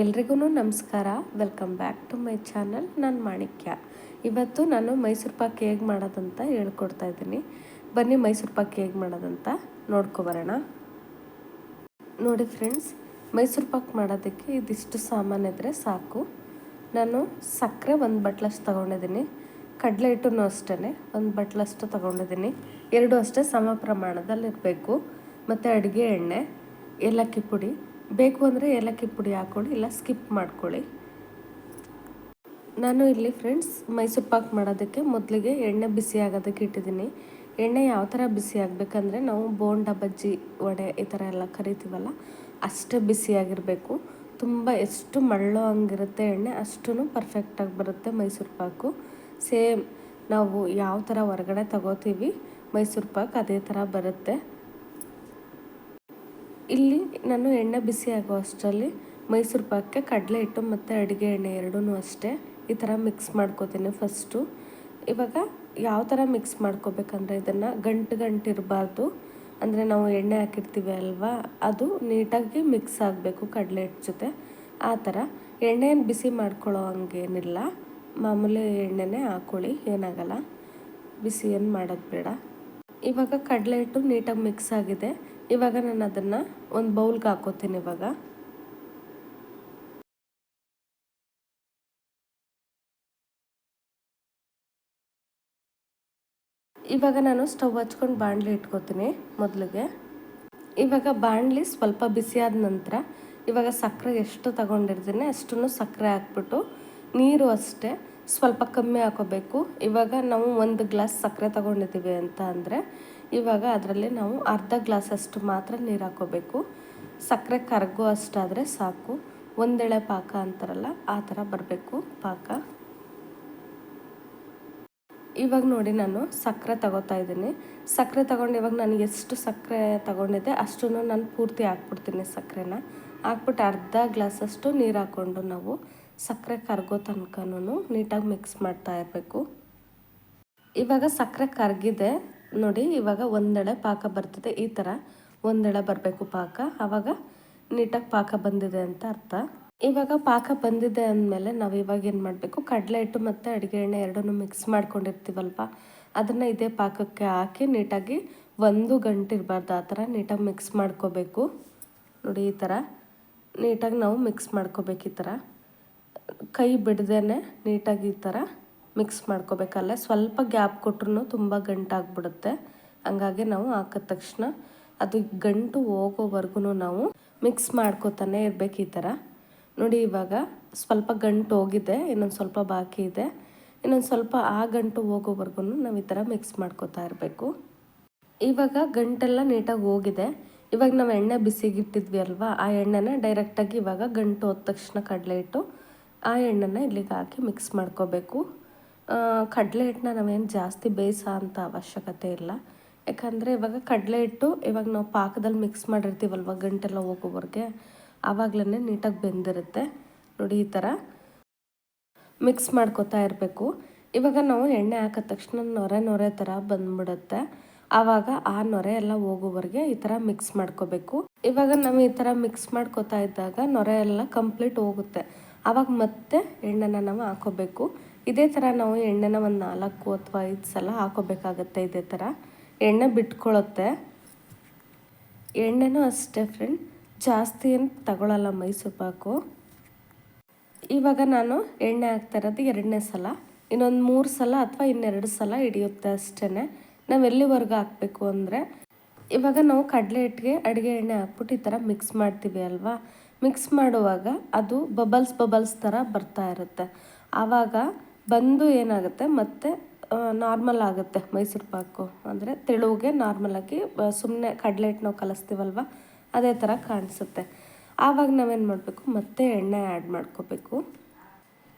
ಎಲ್ರಿಗೂ ನಮಸ್ಕಾರ. Welcome back to my channel ನಾನು ಮಾಣಿಕ್ಯ. ಇವತ್ತು ನಾನು ಮೈಸೂರು ಪಾಕ್ ಹೇಗೆ ಮಾಡೋದಂತ ಹೇಳ್ಕೊಡ್ತಾ ಇದ್ದೀನಿ. ಬನ್ನಿ ಮೈಸೂರು ಪಾಕ್ ಹೇಗೆ ಮಾಡೋದಂತ ನೋಡ್ಕೊಬರೋಣ ನೋಡಿ ಫ್ರೆಂಡ್ಸ್ ಮೈಸೂರು ಪಾಕ್ ಮಾಡೋದಕ್ಕೆ ಇದಿಷ್ಟು ಸಾಮಾನು ಇದ್ದರೆ ಸಾಕು. ನಾನು ಸಕ್ಕರೆ ಒಂದು ಬಟ್ಲಷ್ಟು ತೊಗೊಂಡಿದ್ದೀನಿ. ಕಡಲೆ ಹಿಟ್ಟು ಅಷ್ಟೇ ಒಂದು ಬಟ್ಲಷ್ಟು ತೊಗೊಂಡಿದ್ದೀನಿ. ಎರಡು ಅಷ್ಟೇ ಸಮ ಪ್ರಮಾಣದಲ್ಲಿರಬೇಕು. ಮತ್ತು ಅಡುಗೆ ಎಣ್ಣೆ, ಏಲಕ್ಕಿ ಪುಡಿ ಬೇಕು ಅಂದರೆ ಏಲಕ್ಕಿ ಪುಡಿ ಹಾಕ್ಕೊಳ್ಳಿ, ಇಲ್ಲ ಸ್ಕಿಪ್ ಮಾಡ್ಕೊಳ್ಳಿ. ನಾನು ಇಲ್ಲಿ ಫ್ರೆಂಡ್ಸ್ ಮೈಸೂರು ಪಾಕ್ ಮಾಡೋದಕ್ಕೆ ಮೊದಲಿಗೆ ಎಣ್ಣೆ ಬಿಸಿ ಆಗೋದಕ್ಕೆ ಇಟ್ಟಿದ್ದೀನಿ. ಎಣ್ಣೆ ಯಾವ ಥರ ಬಿಸಿ ಆಗಬೇಕಂದ್ರೆ ನಾವು ಬೋಂಡ ಬಜ್ಜಿ ವಡೆ ಈ ಥರ ಎಲ್ಲ ಕರಿತೀವಲ್ಲ, ಅಷ್ಟೇ ಬಿಸಿಯಾಗಿರಬೇಕು ತುಂಬ ಎಷ್ಟು ಮಳ್ಳೋ ಹಂಗಿರುತ್ತೆ ಎಣ್ಣೆ ಅಷ್ಟೂ ಪರ್ಫೆಕ್ಟಾಗಿ ಬರುತ್ತೆ ಮೈಸೂರು ಪಾಕು. ಸೇಮ್ ನಾವು ಯಾವ ಥರ ಹೊರಗಡೆ ತಗೋತೀವಿ ಮೈಸೂರು ಪಾಕ್ ಅದೇ ಥರ ಬರುತ್ತೆ. ಇಲ್ಲಿ ನಾನು ಎಣ್ಣೆ ಬಿಸಿ ಆಗೋ ಅಷ್ಟರಲ್ಲಿ ಮೈಸೂರು ಪಾಕ್ಗೆ ಕಡಲೆ ಹಿಟ್ಟು ಮತ್ತು ಅಡುಗೆ ಎಣ್ಣೆ ಎರಡೂ ಅಷ್ಟೇ ಈ ಥರ ಮಿಕ್ಸ್ ಮಾಡ್ಕೋತೀನಿ ಫಸ್ಟು ಇವಾಗ ಯಾವ ಥರ ಮಿಕ್ಸ್ ಮಾಡ್ಕೋಬೇಕಂದ್ರೆ ಇದನ್ನು ಗಂಟು ಗಂಟು ಇರಬಾರ್ದು. ಅಂದರೆ ನಾವು ಎಣ್ಣೆ ಹಾಕಿರ್ತೀವಿ ಅಲ್ವಾ? ಅದು ನೀಟಾಗಿ ಮಿಕ್ಸ್ ಆಗಬೇಕು ಕಡಲೆ ಹಿಟ್ಟು ಜೊತೆ. ಆ ಥರ ಎಣ್ಣೆಯನ್ನು ಬಿಸಿ ಮಾಡ್ಕೊಳ್ಳೋ ಹಂಗೇನಿಲ್ಲ. ಮಾಮೂಲಿ ಎಣ್ಣೆನೇ ಹಾಕ್ಕೊಳ್ಳಿ ಏನಾಗಲ್ಲ. ಬಿಸಿ ಏನು ಮಾಡೋದು ಬೇಡ. ಇವಾಗ ಕಡಲೆ ಹಿಟ್ಟು ನೀಟಾಗಿ ಮಿಕ್ಸ್ ಆಗಿದೆ. ಇವಾಗ ನಾನು ಅದನ್ನು ಒಂದು ಬೌಲ್ಗೆ ಹಾಕೋತೀನಿ ಇವಾಗ. ಇವಾಗ ನಾನು ಸ್ಟವ್ ಹಚ್ಕೊಂಡು ಬಾಣಲಿ ಇಟ್ಕೋತೀನಿ ಮೊದಲಿಗೆ. ಇವಾಗ ಬಾಣಲಿ ಸ್ವಲ್ಪ ಬಿಸಿಯಾದ ನಂತರ ಇವಾಗ ಸಕ್ಕರೆ ಎಷ್ಟು ತಗೊಂಡಿರ್ತೀನಿ ಅಷ್ಟನ್ನು ಸಕ್ಕರೆ ಹಾಕ್ಬಿಟ್ಟು ನೀರು ಅಷ್ಟೇ ಸ್ವಲ್ಪ ಕಮ್ಮಿ ಹಾಕೋಬೇಕು. ಇವಾಗ ನಾವು ಒಂದು ಗ್ಲಾಸ್ ಸಕ್ಕರೆ ತಗೊಂಡಿದ್ದೀವಿ ಅಂತ ಅಂದರೆ ಇವಾಗ ಅದರಲ್ಲಿ ನಾವು ಅರ್ಧ ಗ್ಲಾಸಷ್ಟು ಮಾತ್ರ ನೀರು ಹಾಕೋಬೇಕು. ಸಕ್ಕರೆ ಕರಗೋ ಅಷ್ಟಾದರೆ ಸಾಕು. ಒಂದೆಳೆ ಪಾಕ ಅಂತಾರಲ್ಲ, ಆ ಥರ ಬರಬೇಕು ಪಾಕ. ಇವಾಗ ನೋಡಿ ನಾನು ಸಕ್ಕರೆ ತಗೋತಾ ಇದ್ದೀನಿ. ಸಕ್ಕರೆ ತಗೊಂಡು ಇವಾಗ ನಾನು ಎಷ್ಟು ಸಕ್ಕರೆ ತಗೊಂಡಿದ್ದೆ ಅಷ್ಟು ನಾನು ಪೂರ್ತಿ ಹಾಕ್ಬಿಡ್ತೀನಿ ಸಕ್ಕರೆನ. ಹಾಕ್ಬಿಟ್ಟು ಅರ್ಧ ಗ್ಲಾಸಷ್ಟು ನೀರು ಹಾಕ್ಕೊಂಡು ನಾವು ಸಕ್ಕರೆ ಕರಗೋ ತನಕನೂ ನೀಟಾಗಿ ಮಿಕ್ಸ್ ಮಾಡ್ತಾ ಇರಬೇಕು. ಇವಾಗ ಸಕ್ಕರೆ ಕರಗಿದೆ. ನೋಡಿ, ಇವಾಗ ಒಂದೆಳೆ ಪಾಕ ಬರ್ತದೆ, ಈ ಥರ ಒಂದೆಳೆ ಬರಬೇಕು ಪಾಕ. ಆವಾಗ ನೀಟಾಗಿ ಪಾಕ ಬಂದಿದೆ ಅಂತ ಅರ್ಥ. ಇವಾಗ ಪಾಕ ಬಂದಿದೆ ಅಂದಮೇಲೆ ನಾವು ಇವಾಗ ಏನು ಮಾಡಬೇಕು, ಕಡಲೆ ಹಿಟ್ಟು ಮತ್ತು ಅಡುಗೆ ಎಣ್ಣೆ ಎರಡನ್ನೂ ಮಿಕ್ಸ್ ಮಾಡ್ಕೊಂಡಿರ್ತೀವಲ್ವ? ಅದನ್ನು ಇದೇ ಪಾಕಕ್ಕೆ ಹಾಕಿ ನೀಟಾಗಿ ಒಂದು ಗಂಟೆ ಇರಬಾರ್ದು ಆ ಥರ ನೀಟಾಗಿ ಮಿಕ್ಸ್ ಮಾಡ್ಕೋಬೇಕು. ನೋಡಿ, ಈ ಥರ ನೀಟಾಗಿ ನಾವು ಮಿಕ್ಸ್ ಮಾಡ್ಕೋಬೇಕು ಈ ಥರ ಕೈ ಬಿಡದೇ ನೀಟಾಗಿ ಈ ಥರ ಮಿಕ್ಸ್ ಮಾಡ್ಕೋಬೇಕಲ್ಲ? ಸ್ವಲ್ಪ ಗ್ಯಾಪ್ ಕೊಟ್ರೂ ತುಂಬ ಗಂಟಾಗ್ಬಿಡುತ್ತೆ. ಹಂಗಾಗಿ ನಾವು ಹಾಕಿದ ತಕ್ಷಣ ಅದು ಗಂಟು ಹೋಗೋವರೆಗೂ ನಾವು ಮಿಕ್ಸ್ ಮಾಡ್ಕೋತಾನೆ ಇರಬೇಕು ಈ ಥರ. ನೋಡಿ ಇವಾಗ ಸ್ವಲ್ಪ ಗಂಟು ಹೋಗಿದೆ, ಇನ್ನೊಂದು ಸ್ವಲ್ಪ ಬಾಕಿ ಇದೆ. ಇನ್ನೊಂದು ಸ್ವಲ್ಪ ಆ ಗಂಟು ಹೋಗೋವರೆಗೂ ನಾವು ಈ ಥರ ಮಿಕ್ಸ್ ಮಾಡ್ಕೋತಾ ಇರಬೇಕು. ಇವಾಗ ಗಂಟೆಲ್ಲ ನೀಟಾಗಿ ಹೋಗಿದೆ. ಇವಾಗ ನಾವು ಎಣ್ಣೆ ಬಿಸಿಗಿಟ್ಟಿದ್ವಿ ಅಲ್ವಾ? ಆ ಎಣ್ಣೆನ ಡೈರೆಕ್ಟಾಗಿ ಇವಾಗ ಗಂಟು ಹೋದ ತಕ್ಷಣ ಕಡಲೆ ಇಟ್ಟು ಆ ಎಣ್ಣೆನ ಇಲ್ಲಿಗೆ ಹಾಕಿ ಮಿಕ್ಸ್ ಮಾಡ್ಕೋಬೇಕು. ಕಡಲೆ ಹಿಟ್ಟನ್ನ ನಾವೇನು ಜಾಸ್ತಿ ಬೇಯಿಸೋ ಅಂತ ಅವಶ್ಯಕತೆ ಇಲ್ಲ. ಯಾಕಂದರೆ ಇವಾಗ ಕಡಲೆ ಹಿಟ್ಟು ಇವಾಗ ನಾವು ಪಾಕದಲ್ಲಿ ಮಿಕ್ಸ್ ಮಾಡಿರ್ತೀವಲ್ವ ಗಂಟೆಲ್ಲ ಹೋಗೋವರೆಗೆ ಆವಾಗಲೇ ನೀಟಾಗಿ ಬೆಂದಿರುತ್ತೆ. ನೋಡಿ ಈ ಥರ ಮಿಕ್ಸ್ ಮಾಡ್ಕೋತಾ ಇರಬೇಕು. ಇವಾಗ ನಾವು ಎಣ್ಣೆ ಹಾಕಿದ ತಕ್ಷಣ ನೊರೆ ನೊರೆ ಥರ ಬಂದ್ಬಿಡುತ್ತೆ. ಆವಾಗ ಆ ನೊರೆ ಎಲ್ಲ ಹೋಗೋವರೆಗೆ ಈ ಥರ ಮಿಕ್ಸ್ ಮಾಡ್ಕೋಬೇಕು. ಇವಾಗ ನಾವು ಈ ಥರ ಮಿಕ್ಸ್ ಮಾಡ್ಕೋತಾ ಇದ್ದಾಗ ನೊರೆ ಎಲ್ಲ ಕಂಪ್ಲೀಟ್ ಹೋಗುತ್ತೆ. ಆವಾಗ ಮತ್ತೆ ಎಣ್ಣೆನ ನಾವು ಹಾಕೋಬೇಕು. ಇದೇ ಥರ ನಾವು ಎಣ್ಣೆನ ಒಂದು ನಾಲ್ಕು ಅಥವಾ ಐದು ಸಲ ಹಾಕೋಬೇಕಾಗತ್ತೆ ಇದೇ ಥರ. ಎಣ್ಣೆ ಬಿಟ್ಕೊಳ್ಳುತ್ತೆ ಎಣ್ಣೆನೂ ಅಷ್ಟೇ ಫ್ರೆಂಡ್ ಜಾಸ್ತಿ ಏನು ತಗೊಳ್ಳಲ್ಲ ಮೈಸೂರು ಪಾಕು. ಇವಾಗ ನಾನು ಎಣ್ಣೆ ಹಾಕ್ತಾ ಇರೋದು ಎರಡನೇ ಸಲ. ಇನ್ನೊಂದು ಮೂರು ಸಲ ಅಥವಾ ಇನ್ನೆರಡು ಸಲ ಹಿಡಿಯುತ್ತೆ ಅಷ್ಟೇ ನಾವು ಎಲ್ಲಿವರೆಗೂ ಹಾಕಬೇಕು ಅಂದರೆ, ಇವಾಗ ನಾವು ಕಡಲೆ ಹಿಟ್ಟಿಗೆ ಅಡುಗೆ ಎಣ್ಣೆ ಹಾಕ್ಬಿಟ್ಟು ಈ ಥರ ಮಿಕ್ಸ್ ಮಾಡ್ತೀವಿ ಅಲ್ವಾ? ಮಿಕ್ಸ್ ಮಾಡುವಾಗ ಅದು ಬಬಲ್ಸ್ ಬಬಲ್ಸ್ ಥರ ಬರ್ತಾ ಇರುತ್ತೆ. ಆವಾಗ ಬಂದು ಏನಾಗುತ್ತೆ, ಮತ್ತೆ ನಾರ್ಮಲ್ ಆಗುತ್ತೆ ಮೈಸೂರು ಪಾಕು. ಅಂದರೆ ತೆಳುವಿಗೆ ನಾರ್ಮಲಾಗಿ ಸುಮ್ಮನೆ ಕಡಲೆ ಹಿಟ್ಟು ನಾವು ಕಲಿಸ್ತೀವಲ್ವ, ಅದೇ ಥರ ಕಾಣಿಸುತ್ತೆ. ಆವಾಗ ನಾವೇನು ಮಾಡಬೇಕು, ಮತ್ತೆ ಎಣ್ಣೆ ಆ್ಯಡ್ ಮಾಡ್ಕೋಬೇಕು.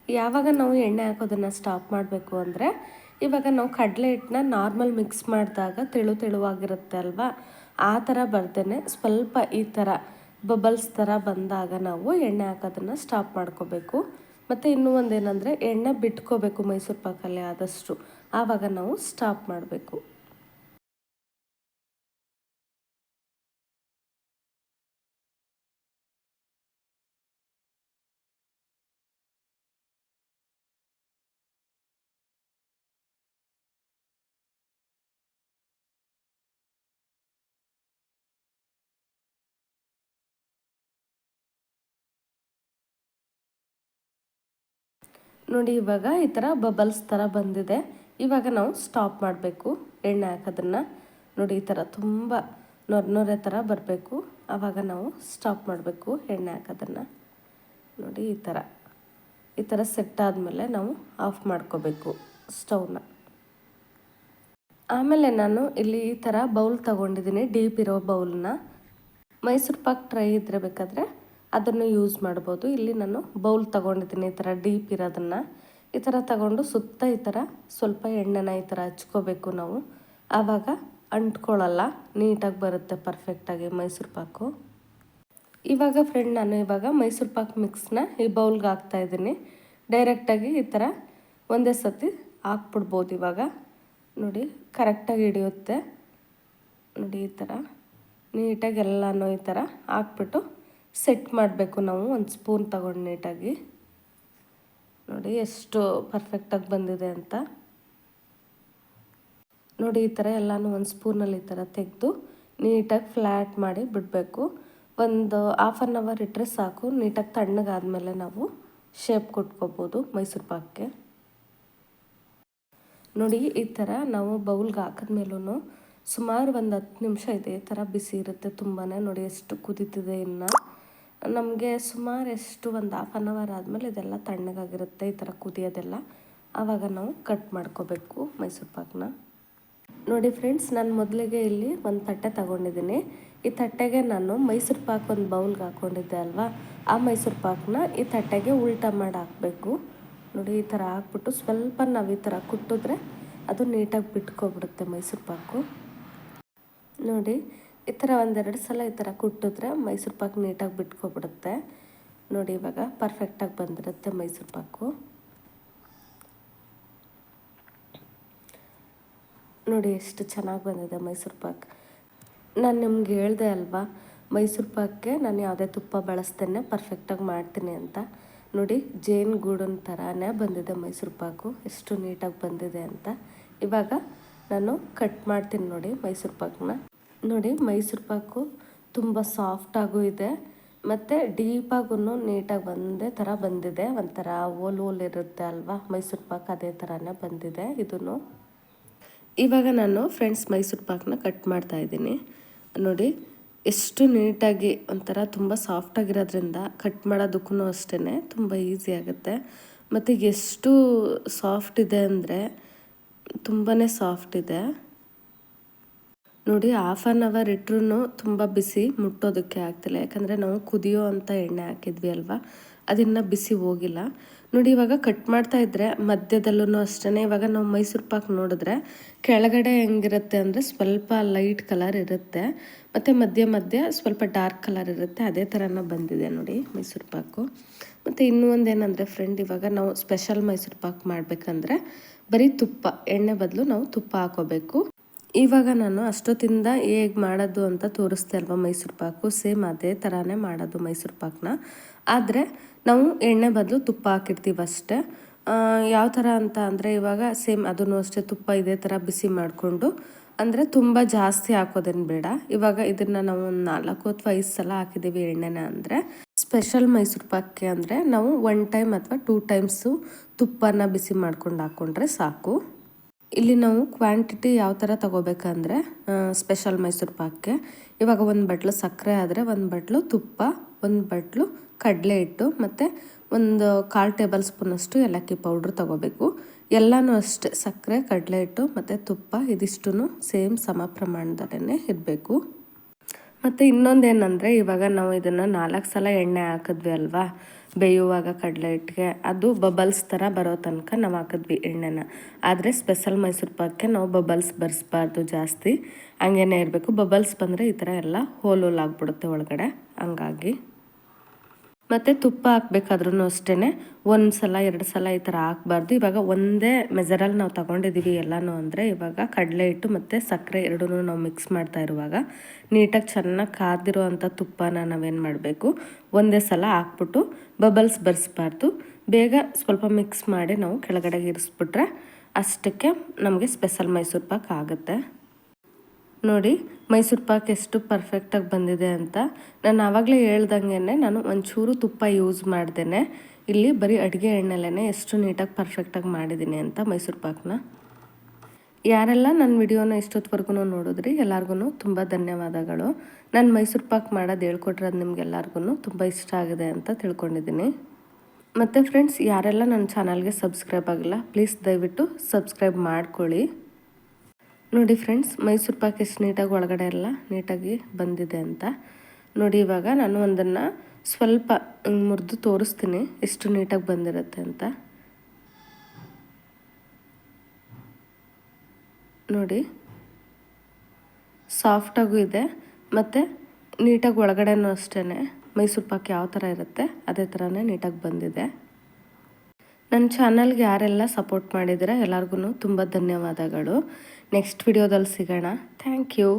ಯಾವಾಗ ನಾವು ಎಣ್ಣೆ ಹಾಕೋದನ್ನು ಸ್ಟಾಪ್ ಮಾಡಬೇಕು ಅಂದರೆ, ಇವಾಗ ನಾವು ಕಡಲೆ ಹಿಟ್ಟನ್ನ ನಾರ್ಮಲ್ ಮಿಕ್ಸ್ ಮಾಡಿದಾಗ ತೆಳು ತೆಳುವಾಗಿರುತ್ತೆ ಅಲ್ವಾ, ಆ ಥರ ಬರ್ದೇ ಸ್ವಲ್ಪ ಈ ಥರ ಬಬಲ್ಸ್ ಥರ ಬಂದಾಗ ನಾವು ಎಣ್ಣೆ ಹಾಕೋದನ್ನು ಸ್ಟಾಪ್ ಮಾಡ್ಕೋಬೇಕು. ಮತ್ತು ಇನ್ನೂ ಒಂದೇನೆಂದರೆ ಎಣ್ಣೆ ಬಿಟ್ಕೋಬೇಕು ಮೈಸೂರು ಪಾಕಲ್ಲಿ ಆದಷ್ಟು. ಆವಾಗ ನಾವು ಸ್ಟಾಪ್ ಮಾಡಬೇಕು. ನೋಡಿ, ಇವಾಗ ಈ ಥರ ಬಬಲ್ಸ್ ಥರ ಬಂದಿದೆ. ಇವಾಗ ನಾವು ಸ್ಟಾಪ್ ಮಾಡಬೇಕು. ಎಣ್ಣೆ ಹಾಕೋದನ್ನು. ನೋಡಿ, ಈ ಥರ ತುಂಬ ನೊರೆ ಥರ ಬರಬೇಕು. ಆವಾಗ ನಾವು ಸ್ಟಾಪ್ ಮಾಡಬೇಕು ಎಣ್ಣೆ ಹಾಕೋದನ್ನು. ನೋಡಿ, ಈ ಥರ ಈ ಥರ ಸೆಟ್ ಆದಮೇಲೆ ನಾವು ಆಫ್ ಮಾಡ್ಕೋಬೇಕು ಸ್ಟವ್ನ ಆಮೇಲೆ ನಾನು ಇಲ್ಲಿ ಈ ಥರ ಬೌಲ್ ತಗೊಂಡಿದ್ದೀನಿ. ಡೀಪ್ ಇರೋ ಬೌಲ್ನ ಮೈಸೂರು ಪಾಕ್ ಟ್ರೈ ಇದ್ರೆ ಬೇಕಾದರೆ ಅದನ್ನು ಯೂಸ್ ಮಾಡ್ಬೋದು. ಇಲ್ಲಿ ನಾನು ಬೌಲ್ ತಗೊಂಡಿದ್ದೀನಿ, ಈ ಥರ ಡೀಪ್ ಇರೋದನ್ನು. ಈ ಥರ ತಗೊಂಡು ಸುತ್ತ ಈ ಥರ ಸ್ವಲ್ಪ ಎಣ್ಣೆನ ಈ ಥರ ಹಚ್ಕೋಬೇಕು ನಾವು. ಆವಾಗ ಅಂಟ್ಕೊಳ್ಳಲ್ಲ, ನೀಟಾಗಿ ಬರುತ್ತೆ ಪರ್ಫೆಕ್ಟಾಗಿ ಮೈಸೂರು ಪಾಕು. ಇವಾಗ ಫ್ರೆಂಡ್ ನಾನು ಇವಾಗ ಮೈಸೂರು ಪಾಕ್ ಮಿಕ್ಸ್ನ ಈ ಬೌಲ್ಗೆ ಹಾಕ್ತಾಯಿದ್ದೀನಿ ಡೈರೆಕ್ಟಾಗಿ ಈ ಥರ ಒಂದೇ ಸತಿ ಹಾಕ್ಬಿಡ್ಬೋದು ಇವಾಗ. ನೋಡಿ ಕರೆಕ್ಟಾಗಿ ಹಿಡಿಯುತ್ತೆ. ನೋಡಿ, ಈ ಥರ ನೀಟಾಗಿ ಎಲ್ಲನೂ ಈ ಥರ ಹಾಕ್ಬಿಟ್ಟು ಸೆಟ್ ಮಾಡಬೇಕು ನಾವು, ಒಂದು ಸ್ಪೂನ್ ತಗೊಂಡು ನೀಟಾಗಿ. ನೋಡಿ, ಎಷ್ಟು ಪರ್ಫೆಕ್ಟಾಗಿ ಬಂದಿದೆ ಅಂತ. ನೋಡಿ, ಈ ಥರ ಎಲ್ಲನೂ ಒಂದು ಸ್ಪೂನಲ್ಲಿ ಈ ಥರ ತೆಗೆದು ನೀಟಾಗಿ ಫ್ಲ್ಯಾಟ್ ಮಾಡಿ ಬಿಡಬೇಕು. ಒಂದು ಹಾಫ್ ಆನ್ ಅವರ್ ಇಟ್ಟರೆ ಸಾಕು. ನೀಟಾಗಿ ತಣ್ಣಗಾದಮೇಲೆ ನಾವು ಶೇಪ್ ಕೊಟ್ಕೋಬೋದು ಮೈಸೂರು ಪಾಕ್ಗೆ. ನೋಡಿ, ಈ ಥರ ನಾವು ಬೌಲ್ಗೆ ಹಾಕಿದ್ಮೇಲೂ ಸುಮಾರು ಒಂದು ಹತ್ತು ನಿಮಿಷ ಇದೆ. ಈ ಥರ ಬಿಸಿ ಇರುತ್ತೆ ತುಂಬಾ ನೋಡಿ, ಎಷ್ಟು ಕುದೀತಿದೆ ಇನ್ನು. ನಮಗೆ ಸುಮಾರು ಎಷ್ಟು ಒಂದು ಹಾಫ್ ಆನ್ ಅವರ್ ಆದಮೇಲೆ ಇದೆಲ್ಲ ತಣ್ಣಗಾಗಿರುತ್ತೆ, ಈ ಥರ ಕುದಿಯೋದೆಲ್ಲ. ಆವಾಗ ನಾವು ಕಟ್ ಮಾಡ್ಕೋಬೇಕು ಮೈಸೂರು ಪಾಕ್ನ. ನೋಡಿ ಫ್ರೆಂಡ್ಸ್ ನಾನು ಮೊದಲಿಗೆ ಇಲ್ಲಿ ಒಂದು ತಟ್ಟೆ ತಗೊಂಡಿದ್ದೀನಿ. ಈ ತಟ್ಟೆಗೆ ನಾನು ಮೈಸೂರು ಪಾಕ್ ಒಂದು ಬೌಲ್ಗೆ ಹಾಕ್ಕೊಂಡಿದ್ದೆ ಅಲ್ವಾ? ಆ ಮೈಸೂರು ಪಾಕ್ನ ಈ ತಟ್ಟೆಗೆ ಉಲ್ಟಾ ಮಾಡಿ ಹಾಕಬೇಕು. ನೋಡಿ, ಈ ಥರ ಹಾಕ್ಬಿಟ್ಟು ಸ್ವಲ್ಪ ನಾವು ಈ ಥರ ಕುಟ್ಟಿದ್ರೆ ಅದು ನೀಟಾಗಿ ಬಿಟ್ಕೊಬಿಡುತ್ತೆ ಮೈಸೂರು ಪಾಕು. ನೋಡಿ ಈ ಥರ ಒಂದೆರಡು ಸಲ ಈ ಥರ ಕುಟ್ಟಿದ್ರೆ ಮೈಸೂರು ಪಾಕು ನೀಟಾಗಿ ಬಿಟ್ಕೊಬಿಡುತ್ತೆ. ನೋಡಿ ಇವಾಗ ಪರ್ಫೆಕ್ಟಾಗಿ ಬಂದಿರುತ್ತೆ ಮೈಸೂರು ಪಾಕು. ನೋಡಿ ಎಷ್ಟು ಚೆನ್ನಾಗಿ ಬಂದಿದೆ ಮೈಸೂರು ಪಾಕ್. ನಾನು ನಿಮ್ಗೆ ಹೇಳಿದೆ ಅಲ್ವಾ, ಮೈಸೂರು ಪಾಕ್ಗೆ ನಾನು ಯಾವುದೇ ತುಪ್ಪ ಬಳಸ್ತೇನೆ ಪರ್ಫೆಕ್ಟಾಗಿ ಮಾಡ್ತೀನಿ ಅಂತ. ನೋಡಿ ಜೇನು ಗೂಡನ್ ಥರನೇ ಬಂದಿದೆ ಮೈಸೂರು ಪಾಕು, ಎಷ್ಟು ನೀಟಾಗಿ ಬಂದಿದೆ ಅಂತ. ಇವಾಗ ನಾನು ಕಟ್ ಮಾಡ್ತೀನಿ ನೋಡಿ ಮೈಸೂರು ಪಾಕನ್ನ ನೋಡಿ ಮೈಸೂರು ಪಾಕು ತುಂಬ ಸಾಫ್ಟಾಗೂ ಇದೆ. ಮತ್ತು ಡೀಪಾಗೂ ನೀಟಾಗಿ ಒಂದೇ ಥರ ಬಂದಿದೆ. ಒಂಥರ ಓಲ್ ಓಲ್ ಇರುತ್ತೆ ಅಲ್ವಾ? ಮೈಸೂರು ಪಾಕ್ ಅದೇ ಥರನೇ ಬಂದಿದೆ ಇದೂ ಇವಾಗ ನಾನು ಫ್ರೆಂಡ್ಸ್ ಮೈಸೂರು ಪಾಕ್ನ ಕಟ್ ಮಾಡ್ತಾ ಇದ್ದೀನಿ. ನೋಡಿ ಎಷ್ಟು ನೀಟಾಗಿ ಒಂಥರ ತುಂಬ ಸಾಫ್ಟಾಗಿರೋದ್ರಿಂದ ಕಟ್ ಮಾಡೋದಕ್ಕೂ ಅಷ್ಟೇ ತುಂಬ ಈಸಿ ಆಗುತ್ತೆ. ಮತ್ತು ಎಷ್ಟು ಸಾಫ್ಟ್ ಇದೆ ಅಂದರೆ ತುಂಬಾ ಸಾಫ್ಟ್ ಇದೆ. ನೋಡಿ ಹಾಫ್ ಆನ್ ಅವರ್ ಇಟ್ರೂ ತುಂಬ ಬಿಸಿ ಮುಟ್ಟೋದಕ್ಕೆ ಆಗ್ತಿಲ್ಲ. ಯಾಕಂದರೆ ನಾವು ಕುದಿಯೋ ಅಂತ ಎಣ್ಣೆ ಹಾಕಿದ್ವಿ ಅಲ್ವಾ? ಅದನ್ನು ಬಿಸಿ ಹೋಗಿಲ್ಲ. ನೋಡಿ, ಇವಾಗ ಕಟ್ ಮಾಡ್ತಾ ಇದ್ರೆ ಮಧ್ಯದಲ್ಲೂ ಅಷ್ಟೇ ಇವಾಗ ನಾವು ಮೈಸೂರು ಪಾಕ್ ನೋಡಿದ್ರೆ ಕೆಳಗಡೆ ಹೆಂಗಿರುತ್ತೆ ಅಂದರೆ ಸ್ವಲ್ಪ ಲೈಟ್ ಕಲರ್ ಇರುತ್ತೆ. ಮತ್ತು ಮಧ್ಯ ಮಧ್ಯ ಸ್ವಲ್ಪ ಡಾರ್ಕ್ ಕಲರ್ ಇರುತ್ತೆ. ಅದೇ ಥರನ ಬಂದಿದೆ ನೋಡಿ ಮೈಸೂರು ಪಾಕು. ಮತ್ತು ಇನ್ನೂ ಒಂದೇನಂದರೆ ಫ್ರೆಂಡ್ ಇವಾಗ ನಾವು ಸ್ಪೆಷಲ್ ಮೈಸೂರು ಪಾಕ್ ಮಾಡಬೇಕಂದ್ರೆ ಬರೀ ತುಪ್ಪ, ಎಣ್ಣೆ ಬದಲು ನಾವು ತುಪ್ಪ ಹಾಕೋಬೇಕು. ಇವಾಗ ನಾನು ಅಷ್ಟೊತ್ತಿಂದ ಹೇಗೆ ಮಾಡೋದು ಅಂತ ತೋರಿಸ್ತೆ ಅಲ್ವಾ ಮೈಸೂರು ಪಾಕು? ಸೇಮ್ ಅದೇ ಥರನೇ ಮಾಡೋದು ಮೈಸೂರು ಪಾಕನ್ನ ಆದರೆ ನಾವು ಎಣ್ಣೆ ಬದಲು ತುಪ್ಪ ಹಾಕಿರ್ತೀವಿ ಅಷ್ಟೇ. ಯಾವ ಥರ ಅಂತ ಅಂದರೆ ಇವಾಗ ಸೇಮ್ ಅದನ್ನು ಅಷ್ಟೇ ತುಪ್ಪ ಇದೇ ಥರ ಬಿಸಿ ಮಾಡಿಕೊಂಡು, ಅಂದರೆ ತುಂಬ ಜಾಸ್ತಿ ಹಾಕೋದೇನು ಬೇಡ. ಇವಾಗ ಇದನ್ನು ನಾವು ಒಂದು ನಾಲ್ಕು ಅಥವಾ ಐದು ಸಲ ಹಾಕಿದ್ದೀವಿ ಎಣ್ಣೆನ ಅಂದರೆ. ಸ್ಪೆಷಲ್ ಮೈಸೂರು ಪಾಕ್ಗೆ ಅಂದರೆ ನಾವು ಒನ್ ಟೈಮ್ ಅಥವಾ ಟೂ ಟೈಮ್ಸು ತುಪ್ಪನ ಬಿಸಿ ಮಾಡ್ಕೊಂಡು ಹಾಕ್ಕೊಂಡ್ರೆ ಸಾಕು. ಇಲ್ಲಿ ನಾವು ಕ್ವಾಂಟಿಟಿ ಯಾವ ಥರ ತಗೋಬೇಕಂದ್ರೆ ಸ್ಪೆಷಲ್ ಮೈಸೂರು ಪಾಕ್ಗೆ. ಇವಾಗ ಒಂದು ಬಟ್ಲು ಸಕ್ಕರೆ ಆದರೆ ಒಂದು ಬಟ್ಲು ತುಪ್ಪ, ಒಂದು ಬಟ್ಲು ಕಡಲೆ ಹಿಟ್ಟು ಮತ್ತು ಒಂದು ಕಾಲು ಟೇಬಲ್ ಸ್ಪೂನಷ್ಟು ಏಲಕ್ಕಿ ಪೌಡ್ರ್ ತೊಗೋಬೇಕು. ಎಲ್ಲನೂ ಅಷ್ಟೇ ಸಕ್ಕರೆ, ಕಡಲೆ ಹಿಟ್ಟು ಮತ್ತು ತುಪ್ಪ ಇದಿಷ್ಟು ಸೇಮ್ ಸಮ ಪ್ರಮಾಣದಲ್ಲೇ ಇರಬೇಕು. ಮತ್ತು ಇನ್ನೊಂದೇನೆಂದರೆ ಇವಾಗ ನಾವು ಇದನ್ನು ನಾಲ್ಕು ಸಲ ಎಣ್ಣೆ ಹಾಕಿದ್ವಿ ಅಲ್ವಾ? ಬೇಯುವಾಗ ಕಡಲೆ ಹಿಟ್ಟಿಗೆ ಅದು ಬಬಲ್ಸ್ ಥರ ಬರೋ ತನಕ ನಾವು ಹಾಕಿದ್ವಿ ಎಣ್ಣೆನ. ಆದರೆ ಸ್ಪೆಷಲ್ ಮೈಸೂರು ಪಾಕಕ್ಕೆ ನಾವು ಬಬಲ್ಸ್ ಬರೆಸ್ಬಾರ್ದು ಜಾಸ್ತಿ. ಹಂಗೇನೆ ಇರಬೇಕು. ಬಬಲ್ಸ್ ಬಂದರೆ ಈ ಥರ ಎಲ್ಲ ಹೋಲ್ ಹೋಲ್ ಆಗಿಬಿಡುತ್ತೆ ಒಳಗಡೆ. ಹಂಗಾಗಿ. ಮತ್ತು ತುಪ್ಪ ಹಾಕ್ಬೇಕಾದ್ರೂ ಅಷ್ಟೇ ಒಂದು ಸಲ, ಎರಡು ಸಲ ಈ ಥರ ಹಾಕ್ಬಾರ್ದು. ಇವಾಗ ಒಂದೇ ಮೆಜರಲ್ಲಿ ನಾವು ತೊಗೊಂಡಿದ್ದೀವಿ ಎಲ್ಲನೂ ಅಂದರೆ ಇವಾಗ ಕಡಲೆ ಹಿಟ್ಟು ಮತ್ತು ಸಕ್ಕರೆ ಎರಡೂ ನಾವು ಮಿಕ್ಸ್ ಮಾಡ್ತಾ ಇರುವಾಗ. ನೀಟಾಗಿ ಚೆನ್ನಾಗಿ ಕಾದಿರೋ ಅಂಥ ತುಪ್ಪನ ನಾವೇನು ಮಾಡಬೇಕು? ಒಂದೇ ಸಲ ಹಾಕ್ಬಿಟ್ಟು ಬಬಲ್ಸ್ ಬರ್ಸ್ಬಾರ್ದು. ಬೇಗ ಸ್ವಲ್ಪ ಮಿಕ್ಸ್ ಮಾಡಿ ನಾವು ಕೆಳಗಡೆಗೆ ಇರಿಸ್ಬಿಟ್ರೆ ಅಷ್ಟಕ್ಕೆ ನಮಗೆ ಸ್ಪೆಷಲ್ ಮೈಸೂರು ಪಾಕ್ ಆಗುತ್ತೆ. ನೋಡಿ, ಮೈಸೂರು ಪಾಕ್ ಎಷ್ಟು ಪರ್ಫೆಕ್ಟಾಗಿ ಬಂದಿದೆ ಅಂತ. ನಾನು ಆವಾಗಲೇ ಹೇಳ್ದಂಗೆ ನಾನು ಒಂಚೂರು ತುಪ್ಪ ಯೂಸ್ ಮಾಡ್ದೇನೆ. ಇಲ್ಲಿ ಬರೀ ಅಡುಗೆ ಎಣ್ಣೆಲೇ ಎಷ್ಟು ನೀಟಾಗಿ ಪರ್ಫೆಕ್ಟಾಗಿ ಮಾಡಿದ್ದೀನಿ ಅಂತ ಮೈಸೂರು ಪಾಕ್ನ. ಯಾರೆಲ್ಲ ನನ್ನ ವಿಡಿಯೋನ ಇಷ್ಟೊತ್ತವರೆಗೂ ನೋಡಿದ್ರಿ, ಎಲ್ಲರಿಗೂ ತುಂಬ ಧನ್ಯವಾದಗಳು. ನಾನು ಮೈಸೂರು ಪಾಕ್ ಮಾಡೋದು ಹೇಳ್ಕೊಟ್ರೆ ನಿಮ್ಗೆಲ್ಲರಿಗೂ ತುಂಬ ಇಷ್ಟ ಆಗಿದೆ ಅಂತ ತಿಳ್ಕೊಂಡಿದ್ದೀನಿ ಮತ್ತು ಫ್ರೆಂಡ್ಸ್ ಯಾರೆಲ್ಲ ನನ್ನ ಚಾನಲ್ಗೆ ಸಬ್ಸ್ಕ್ರೈಬ್ ಆಗಿಲ್ಲ ಪ್ಲೀಸ್ ದಯವಿಟ್ಟು ಸಬ್ಸ್ಕ್ರೈಬ್ ಮಾಡ್ಕೊಳ್ಳಿ. ನೋಡಿ ಫ್ರೆಂಡ್ಸ್ ಮೈಸೂರು ಪಾಕ್ ಎಷ್ಟು ನೀಟಾಗಿ ಒಳಗಡೆ ಎಲ್ಲ ನೀಟಾಗಿ ಬಂದಿದೆ ಅಂತ. ನೋಡಿ ಇವಾಗ ನಾನು ಒಂದನ್ನು ಸ್ವಲ್ಪ ಮುರಿದು ತೋರಿಸ್ತೀನಿ, ಎಷ್ಟು ನೀಟಾಗಿ ಬಂದಿರುತ್ತೆ ಅಂತ. ನೋಡಿ. ಸಾಫ್ಟಾಗೂ ಇದೆ. ಮತ್ತು ನೀಟಾಗಿ ಒಳಗಡೆನೂ ಅಷ್ಟೇ ಮೈಸೂರು ಪಾಕ್ ಯಾವ ಥರ ಇರುತ್ತೆ, ಅದೇ ಥರನೇ ನೀಟಾಗಿ ಬಂದಿದೆ. ನನ್ನ ಚಾನಲ್ಗೆ ಯಾರೆಲ್ಲ ಸಪೋರ್ಟ್ ಮಾಡಿದರೆ ಎಲ್ಲರಿಗೂ ತುಂಬ ಧನ್ಯವಾದಗಳು. ನೆಕ್ಸ್ಟ್ ವಿಡಿಯೋದಲ್ಲಿ ಸಿಗೋಣ. Thank you